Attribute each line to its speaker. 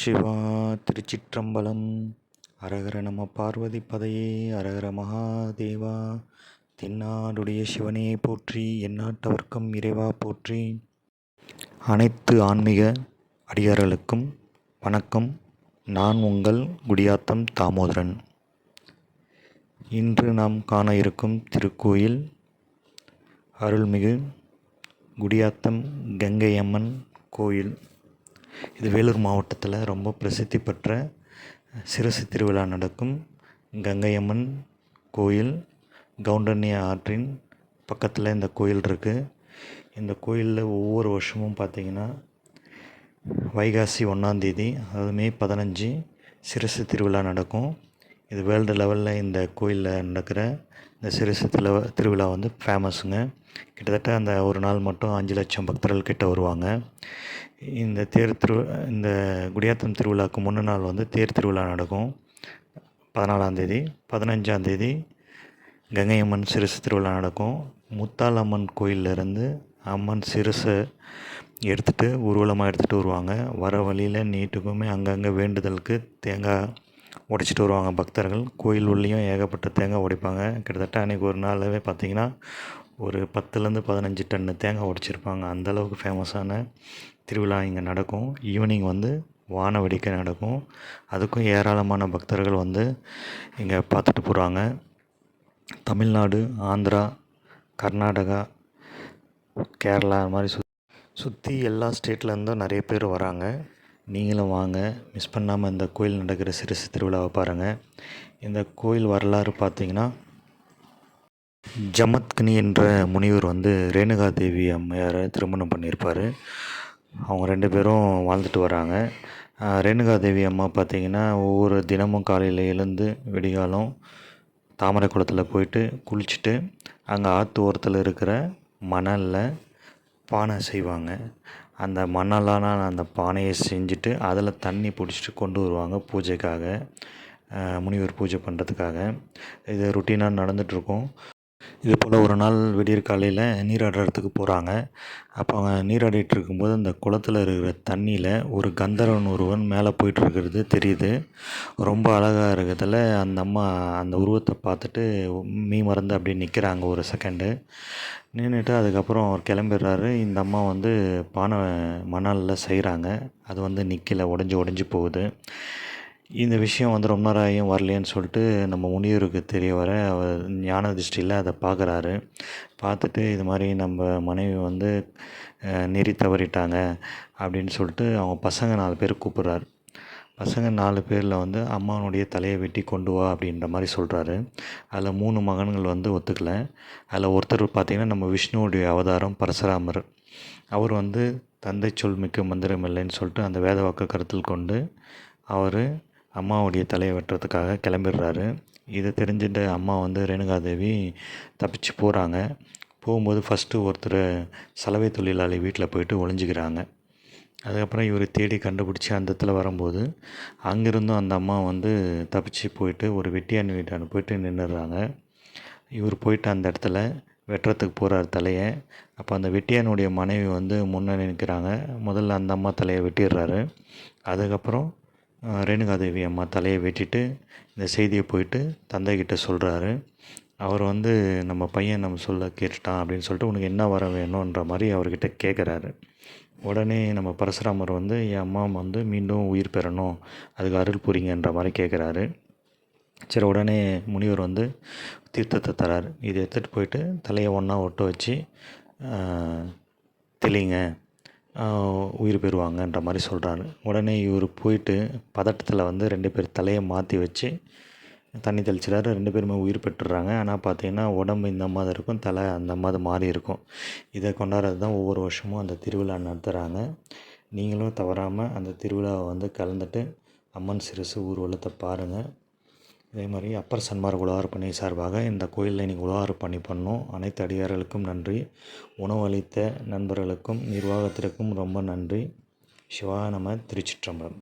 Speaker 1: சிவா திருச்சிற்றம்பலம். அரகர நம பார்வதி பதையே அரகர மகாதேவா. தென்னாடுடைய சிவனே போற்றி எந்நாட்டவர்க்கம் இறைவா போற்றி. அனைத்து ஆன்மீக அடியார்களுக்கும் வணக்கம். நான் உங்கள் குடியாத்தம் தாமோதரன். இன்று நாம் காண இருக்கும் திருக்கோயில் அருள்மிகு குடியாத்தம் கங்கையம்மன் கோயில். இது வேலூர் மாவட்டத்தில் ரொம்ப பிரசித்தி பெற்ற சிறுசு திருவிழா நடக்கும். கங்கையம்மன் கோயில் கவுண்டன்ய ஆற்றின் பக்கத்தில் இந்த கோயில் இருக்குது இந்த கோயிலில் ஒவ்வொரு வருஷமும் பார்த்திங்கன்னா வைகாசி ஒன்றாந்தேதி அதாவது மே பதினஞ்சு சிறுசு திருவிழா நடக்கும். இது வேர்ல்டு லெவலில் இந்த கோயிலில் நடக்கிற இந்த சிறுசத்தில் திருவிழா வந்து ஃபேமஸுங்க கிட்டத்தட்ட அந்த ஒரு நாள் மட்டும் அஞ்சு லட்சம் பக்தர்கள் கிட்ட வருவாங்க. இந்த தேர் திரு இந்த குடியாத்தம் திருவிழாவுக்கு முன்ன நாள் வந்து தேர் திருவிழா நடக்கும். பதினாலாந்தேதி பதினஞ்சாந்தேதி கங்கை அம்மன் சிறுசு திருவிழா நடக்கும். முத்தால் அம்மன் கோயிலேருந்து அம்மன் சிறுசை எடுத்துகிட்டு ஊர்வலமாக எடுத்துகிட்டு வருவாங்க. வர வழியில் நீட்டுக்குமே அங்கங்கே வேண்டுதலுக்கு தேங்காய் உடைச்சிட்டு வருவாங்க பக்தர்கள். கோயில் உள்ளேயும் ஏகப்பட்ட தேங்காய் உடைப்பாங்க. கிட்டத்தட்ட அன்றைக்கி ஒரு நாளாகவே பார்த்திங்கன்னா ஒரு பத்துலேருந்து பதினஞ்சு டன்னு தேங்காய் உடைச்சிருப்பாங்க. அந்தளவுக்கு ஃபேமஸான திருவிழா இங்கே நடக்கும். ஈவினிங் வந்து வான வெடிக்கை நடக்கும். அதுக்கும் ஏராளமான பக்தர்கள் வந்து இங்கே பார்த்துட்டு போகிறாங்க தமிழ்நாடு ஆந்திரா கர்நாடகா கேரளா அது மாதிரி சுத் சுற்றி எல்லா ஸ்டேட்லேருந்தும் நிறைய பேர் வராங்க. நீங்களும் வாங்க. மிஸ் பண்ணாமல் இந்த கோயில் நடக்கிற சிறுசு திருவிழாவை பாருங்கள் இந்த கோயில் வரலாறு பார்த்திங்கன்னா ஜமத்கினி என்ற முனிவர் வந்து ரேணுகா தேவி அம்மையாரை திருமணம் பண்ணியிருப்பார். அவங்க ரெண்டு பேரும் வாழ்ந்துட்டு வராங்க. ரேணுகா தேவி அம்மா பார்த்திங்கன்னா ஒவ்வொரு தினமும் காலையில் எழுந்து விடிகாலம் தாமரை குளத்தில் போயிட்டு குளிச்சுட்டு அங்கே ஆற்று ஓரத்தில் இருக்கிற மணலில் பானை செய்வாங்க. அந்த மண்ணாலான அந்த பானையை செஞ்சுட்டு அதில் தண்ணி பிடிச்சிட்டு கொண்டு வருவாங்க பூஜைக்காக முனிவர் பூஜை பண்ணுறதுக்காக இது ருட்டீனாக நடந்துகிட்ருக்கும் இது போல் ஒரு நாள் விடியற் காலையில் நீராடுறதுக்கு போகிறாங்க அப்போ அவங்க நீராடிட்டு இருக்கும்போது அந்த குளத்தில் இருக்கிற தண்ணியில் ஒரு கந்தர்வன் ஒருவன் மேலே போயிட்டுருக்கிறது தெரியுது. ரொம்ப அழகாக இருக்கிறதுல அந்த அம்மா அந்த உருவத்தை பார்த்துட்டு மீ மறந்து அப்படியே நிற்கிறாங்க ஒரு செகண்டு நின்றுட்டு அதுக்கப்புறம் அவர் கிளம்பிடுறாரு. இந்த அம்மா வந்து பானை மணலில் செய்கிறாங்க அது வந்து நிற்கல உடஞ்சி உடஞ்சி போகுது. இந்த விஷயம் வந்து ரொம்ப நேரம் ஆகியும் வரலையேன்னு சொல்லிட்டு நம்ம முனிவருக்கு தெரிய வர அவர் ஞான திருஷ்டியில் அதை பார்க்குறாரு. பார்த்துட்டு இது மாதிரி நம்ம மனைவி வந்து நெறி தவறிட்டாங்க அப்படின்னு சொல்லிட்டு அவங்க பசங்க நாலு பேர் கூப்பிட்றாரு. பசங்க நாலு பேரில் வந்து அம்மாவனுடைய தலையை வெட்டி கொண்டு வா அப்படின்ற மாதிரி சொல்கிறாரு அதில் மூணு மகன்கள் வந்து ஒத்துக்கலை. அதில் ஒருத்தர் பார்த்திங்கன்னா நம்ம விஷ்ணுவுடைய அவதாரம் பரசுராமர். அவர் வந்து தந்தை சொல் மிக்க மந்திரம் இல்லைன்னு சொல்லிட்டு அந்த வேத வாக்கு கருத்தில் கொண்டு அவர் அம்மாவுடைய தலையை வெட்டுறதுக்காக கிளம்பிடுறாரு. இதை தெரிஞ்சுட்டு அம்மா வந்து ரேணுகாதேவி தப்பிச்சு போகிறாங்க போகும்போது ஃபஸ்ட்டு ஒருத்தர் சலவை தொழிலாளி வீட்டில் போயிட்டு ஒளிஞ்சிக்கிறாங்க. அதுக்கப்புறம் இவர் தேடி கண்டுபிடிச்சி அந்த இடத்துல வரும்போது அங்கேருந்தும் அந்த அம்மா வந்து தப்பிச்சு போயிட்டு ஒரு வெட்டியான் வீட்டான போயிட்டு நின்றுடுறாங்க இவர் போயிட்டு அந்த இடத்துல வெட்டுறதுக்கு போகிறார் தலையை. அப்போ அந்த வெட்டியானுடைய மனைவி வந்து முன்னே நிற்கிறாங்க. முதல்ல அந்த அம்மா தலையை வெட்டிடுறாரு. அதுக்கப்புறம் ரேணுகாதேவி அம்மா தலையை வெட்டிட்டு இந்த செய்தியை போயிட்டு தந்தைக்கிட்ட சொல்கிறாரு அவர் வந்து நம்ம பையன் நம்ம சொல்ல கேட்டுட்டான் அப்படின்னு சொல்லிட்டு உனக்கு என்ன வர வேணுன்ற மாதிரி அவர்கிட்ட கேட்குறாரு உடனே நம்ம பரசுராமர் வந்து என் அம்மா வந்து மீண்டும் உயிர் பெறணும். அதுக்கு அருள் புரிங்கன்ற மாதிரி கேட்குறாரு சரி உடனே முனிவர் வந்து தீர்த்தத்தை தரார். இதை எடுத்துகிட்டு போயிட்டு தலையை ஒன்றா ஒட்ட வச்சு தெளிங்க. உயிர் பெறுவாங்கன்ற மாதிரி சொல்கிறாரு உடனே இவர் போயிட்டு பதட்டத்தில் வந்து ரெண்டு பேர் தலையை மாற்றி வச்சு தண்ணி தெளிச்சிடாரு ரெண்டு பேருமே உயிர் பெற்றுறாங்க. ஆனால் பார்த்தீங்கன்னா உடம்பு இந்த மாதிரி இருக்கும் தலை அந்த மாதிரி மாறி இருக்கும். இதை கொண்டாடுறது தான் ஒவ்வொரு வருஷமும் அந்த திருவிழா நடத்துகிறாங்க நீங்களும் தவறாமல் அந்த திருவிழாவை வந்து கலந்துட்டு அம்மன் சிறுசு ஊர்வலத்தை பாருங்கள் இதே மாதிரி அப்பர் சன்மார் உழவார் பணி சார்பாக இந்த கோயிலில் இன்றைக்கி உழவார் பணி பண்ணோம் அனைத்து அடியார்களுக்கும் நன்றி. உணவு அளித்த நண்பர்களுக்கும் நிர்வாகத்திற்கும் ரொம்ப நன்றி. சிவா நம திருச்சிற்றம்பலம்.